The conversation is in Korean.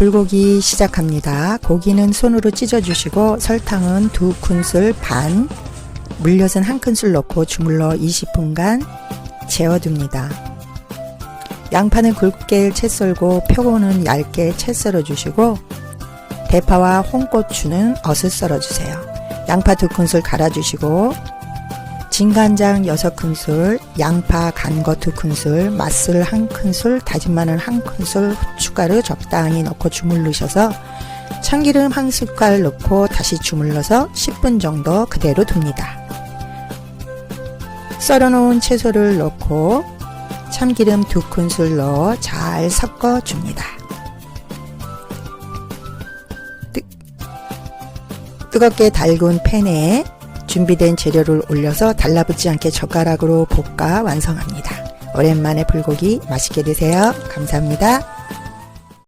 불고기 시작합니다. 고기는 손으로 찢어주시고 설탕은 두 큰술 반, 물엿은 한 큰술 넣고 주물러 20분간 재워둡니다. 양파는 굵게 채 썰고 표고는 얇게 채 썰어주시고 대파와 홍고추는 어슷 썰어주세요. 양파 두 큰술 갈아주시고 진간장 6큰술, 양파 간거 2큰술, 맛술 1큰술, 다진 마늘 1큰술, 후춧가루 적당히 넣고 주물르셔서 참기름 1숟갈 넣고 다시 주물러서 10분 정도 그대로 둡니다. 썰어놓은 채소를 넣고 참기름 2큰술 넣어 잘 섞어줍니다. 뜨, 뜨겁게 달군 팬에 준비된 재료를 올려서 달라붙지 않게 젓가락으로 볶아 완성합니다. 오랜만에 불고기 맛있게 드세요. 감사합니다.